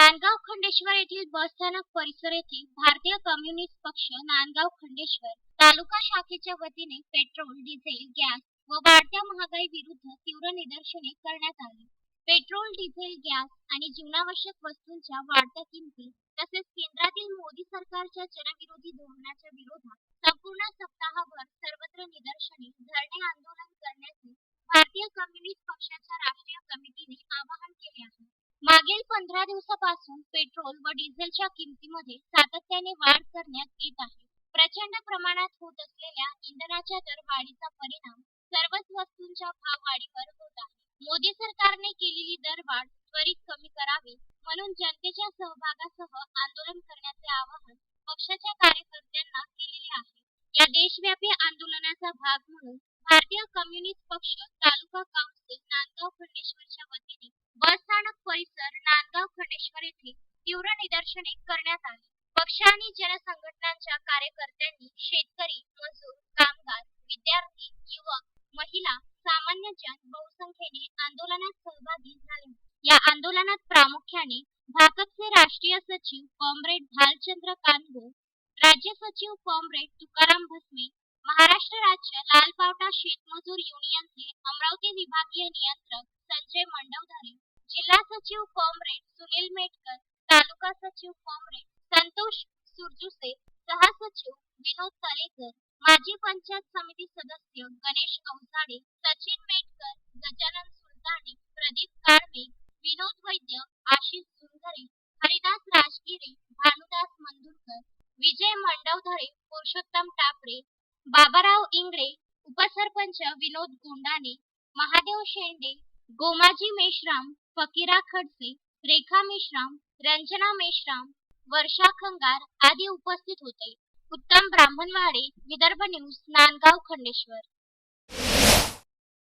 नांदगाव खंडेश्वर येथील बसस्थानक परिसर येथे भारतीय कम्युनिस्ट पक्ष नांदगाव खंडेश्वर तालुका शाखेच्या वतीने पेट्रोल डिझेल गॅस व वाढत्या महागाई विरुद्ध तीव्र निदर्शने करण्यात आली. पेट्रोल डिझेल गॅस आणि जीवनावश्यक वस्तूंच्या वाढत्या किमती तसेच केंद्रातील मोदी सरकारच्या जनविरोधी धोरणाच्या विरोधात संपूर्ण सप्ताहभर सर्वत्र निदर्शने धरणे आंदोलन करण्याचे भारतीय कम्युनिस्ट पक्षाच्या राष्ट्रीय कमिटीने आवाहन केले आहे. मागील पंधरा दिवसापासून पेट्रोल व डिझेलच्या किमतीमध्ये सातत्याने वाढ करण्यात येत आहे. प्रचंड प्रमाणात होत असलेल्या इंधनाच्या दरवाढीचा परिणाम सर्वच वस्तूंच्या भाववाढीवर होत आहे. मोदी सरकारने केलेली दरवाढ त्वरित कमी करावी म्हणून जनतेच्या सहभागासह आंदोलन करण्याचे आवाहन पक्षाच्या कार्यकर्त्यांना केलेले आहे. या देशव्यापी आंदोलनाचा भाग म्हणून भारतीय कम्युनिस्ट पक्ष तालुका काउन्सिल नांदगाव खंडेश्वरच्या वतीने बसस्थानक परिसर नांदगाव खंडेश्वर येथे तीव्र निदर्शने करण्यात आली. पक्ष आणि जनसंघटनांच्या कार्यकर्त्यांनी शेतकरी मजूर कामगार विद्यार्थी युवक महिला सामान्य जन बहुसंख्येने आंदोलनात सहभागी झाले. या आंदोलनात प्रामुख्याने भाकपचे राष्ट्रीय सचिव कॉम्रेड भालचंद्र कानगो राज्य सचिव कॉम्रेड तुकाराम भस्मे महाराष्ट्र राज्य लालपावटा शेतमजूर युनियनचे अमरावती विभागीय नियंत्रक संजय मंडवधारे सचिव कॉम्रेड सुनील मेटकर तालुका सचिव कॉम्रेड संतोष सुरजुसे सहसचिव विनोद तळेकर माजी पंचायत समिती सदस्य गणेश अवसाडे सचिन मेटकर गजानन सुलताने प्रदीप काळमे विनोद वैद्य आशिष सुंदरे हरिदास राजगिरे भानुदास मंदुरकर विजय मंडवधरे पुरुषोत्तम टापरे बाबाराव इंगळे उपसरपंच विनोद गोंडाने महादेव शेंडे गोमाजी मेश्राम फकीरा खडसे रेखा मेश्राम रंजना मेश्राम वर्षा खंगार आदी उपस्थित होते. उत्तम ब्राह्मणवाडे विदर्भ न्यूज नांदगाव खंडेश्वर.